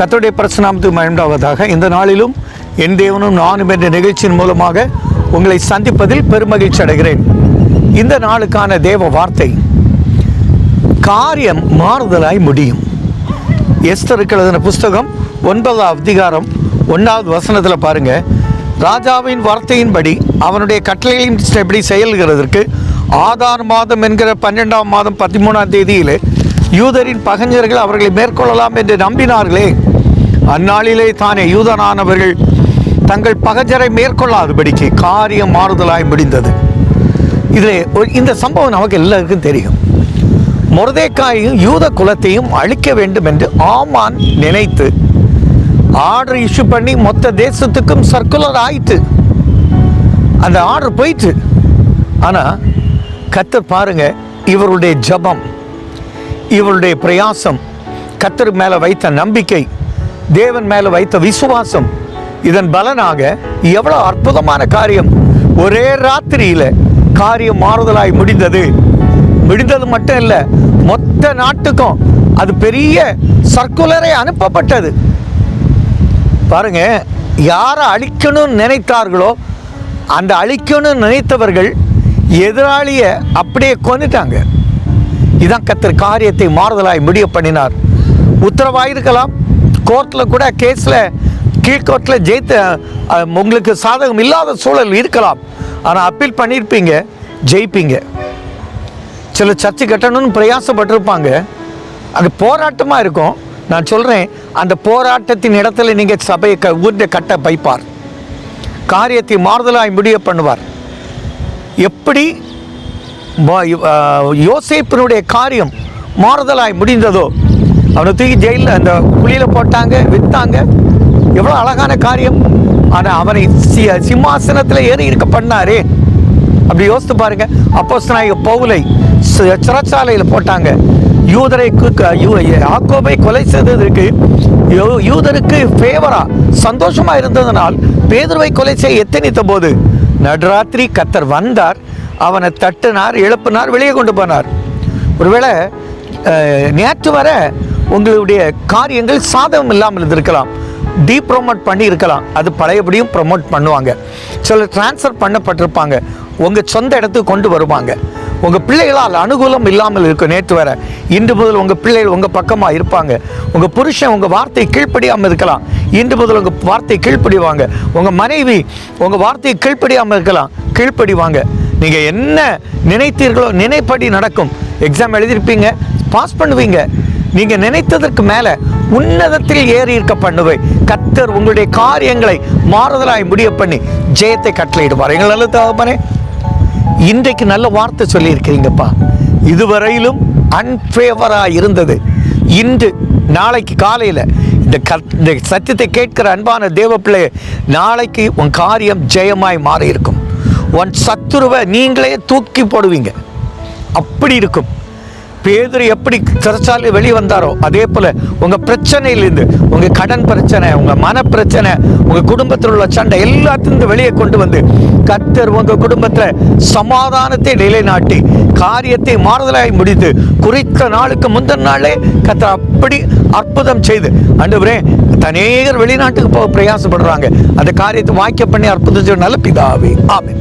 கத்தருடைய பிரசனாமத்துக்கு மயண்டாவதாக இந்த நாளிலும் என் தேவனும் நானும் என்ற நிகழ்ச்சியின் மூலமாக உங்களை சந்திப்பதில் பெருமகிழ்ச்சி அடைகிறேன். இந்த நாளுக்கான தேவ வார்த்தை காரியம் மாறுதலாய் முடியும். எஸ்தருக்கு எழுதின புஸ்தகம் ஒன்பதாவது அதிகாரம் ஒன்றாவது வசனத்தில் பாருங்கள் ராஜாவின் வார்த்தையின்படி அவனுடைய கட்டளைகளின் எப்படி செயல்கிறதற்கு ஆதார் மாதம் என்கிற பன்னெண்டாம் மாதம் பதிமூணாம் தேதியிலே யூதரின் பகஞ்சர்கள் அவர்களை மேற்கொள்ளலாம் என்று நம்பினார்களே. அந்நாளிலே தானே யூதனானவர்கள் தங்கள் பகஜரை மேற்கொள்ளாதபடிக்கு காரியம் மாறுதலாய் முடிந்தது. இதில் ஒரு- இந்த சம்பவம் நமக்கு எல்லாருக்கும் தெரியும். மொரதேக்காயும் யூத குலத்தையும் அழிக்க வேண்டும் என்று ஆமான் நினைத்து ஆர்டர் இஷ்யூ பண்ணி மொத்த தேசத்துக்கும் சர்க்குலர் ஆயிட்டு அந்த ஆர்டர் போயிட்டு ஆனால் கத்தர் பாருங்க இவருடைய ஜபம் இவருடைய பிரயாசம் கத்தர் மேலே வைத்த நம்பிக்கை தேவன் மேலே வைத்த விசுவாசம் இதன் பலனாக எவ்வளோ அற்புதமான காரியம். ஒரே ராத்திரியில் காரியம் மாறுதலாய் முடிந்தது. முடிந்தது மட்டும் இல்லை மொத்த நாட்டுக்கும் அது பெரிய சர்க்குலரை அனுப்பப்பட்டது. பாருங்க யாரை அழிக்கணும்னு நினைத்தார்களோ அந்த அழிக்கணும்னு நினைத்தவர்கள் எதிராளியை அப்படியே கொண்டுட்டாங்க இதான் கத்தர் காரியத்தை மாறுதலாய் முடிய பண்ணினார். உத்தரவாயிருக்கலாம் கோர்ட்டில் கூட கேஸில் கீழ்கோர்ட்டில் ஜெயித்த உங்களுக்கு சாதகம் இல்லாத சூழல் இருக்கலாம். ஆனால் அப்பீல் பண்ணியிருப்பீங்க ஜெயிப்பீங்க. சில சர்ச்சை கட்டணும்னு பிரயாசப்பட்டிருப்பாங்க. அது போராட்டமாக இருக்கும். நான் சொல்கிறேன் அந்த போராட்டத்தின் இடத்துல நீங்கள் சபையை க ஊர்ந்த கட்ட பைப்பார் காரியத்தை மாறுதலாய் முடிய பண்ணுவார். எப்படி யோசிப்பினுடைய காரியம் மாறுதலாய் முடிந்ததோ அவனை தூக்கி ஜெயிலில் அந்த குழியில் போட்டாங்க விற்றாங்க எவ்வளோ அழகான காரியம். ஆனால் அவனை சி சிம்மாசனத்தில் ஏறி இருக்க பண்ணாரே. அப்படி யோசித்து பாருங்க. அப்போ நாயக பவுலை சி- சிறைச்சாலையில் போட்டாங்க. யூதரை ஆக்கோபை க- கொலை செய்ததற்கு யூதருக்கு ஃபேவரா சந்தோஷமா இருந்ததனால் பேதுருவை கொலை செய்ய எத்தனித்த போது நடுராத்திரி கத்தர் வந்தார். அவனை தட்டினார் எழுப்பினார் வெளியே கொண்டு போனார். ஒருவேளை நேற்று வர உங்களுடைய காரியங்கள் சாதகம் இல்லாமல் இருந்திருக்கலாம். டீப்ரோமோட் பண்ணி இருக்கலாம். அது பழையபடியும் ப்ரொமோட் பண்ணுவாங்க. சில ட்ரான்ஸ்ஃபர் பண்ணப்பட்டிருப்பாங்க. உங்கள் சொந்த இடத்துக்கு கொண்டு வருவாங்க. உங்கள் பிள்ளைகளால் அனுகூலம் இல்லாமல் இருக்கும். நேற்று வர இன்று முதல் உங்கள் பிள்ளைகள் உங்கள் பக்கமாக இருப்பாங்க. உங்கள் புருஷன் உங்கள் வார்த்தை கீழ்ப்படியாமல் இருக்கலாம். இன்று முதல் உங்கள் வார்த்தை கீழ்ப்படிவாங்க. உங்கள் மனைவி உங்கள் வார்த்தையை கீழ்ப்படியாமல் இருக்கலாம். கீழ்ப்படிவாங்க. நீங்கள் என்ன நினைத்தீர்களோ நினைப்படி நடக்கும். எக்ஸாம் எழுதியிருப்பீங்க பாஸ் பண்ணுவீங்க. நீங்க நினைத்ததற்கு மேல உன்னதத்தில் ஏறி இருக்க பண்ணுவை கத்தர் உங்களுடைய காரியங்களை மாறுதலாய் முடிய பண்ணி ஜெயத்தை கட்டளையிடுவார். எங்கள் நல்ல தகப்பனே இன்றைக்கு நல்ல வார்த்தை சொல்லியிருக்கிறீங்கப்பா. இதுவரையிலும் அன்ஃபேவராக இருந்தது. இன்று நாளைக்கு காலையில் இந்த கத் இந்த சத்தியத்தை கேட்கிற அன்பான தேவ நாளைக்கு உன் காரியம் ஜெயமாய் மாறி இருக்கும் உன் சத்துருவை நீங்களே தூக்கி போடுவீங்க. அப்படி இருக்கும். பேதுரு எப்படி சிறைச்சாலை வெளியே வந்தாரோ அதே போல உங்க பிரச்சனையிலிருந்து உங்க கடன் பிரச்சனை உங்க மன பிரச்சனை உங்க குடும்பத்தில் உள்ள சண்டை எல்லாத்திலிருந்து வெளியே கொண்டு வந்து கத்தர் உங்க குடும்பத்துல சமாதானத்தை நிலைநாட்டி காரியத்தை மாறுதலாய் முடித்து குறித்த நாளுக்கு முந்தின நாளே கத்தர் அப்படி அற்புதம் செய்து ஆண்டவரே தனேகர் வெளிநாட்டுக்கு போக பிரயாசப்படுறாங்க. அந்த காரியத்தை வாக்கிய பண்ணி அற்புதம் செய்ய நல்ல பிதாவே ஆமென்.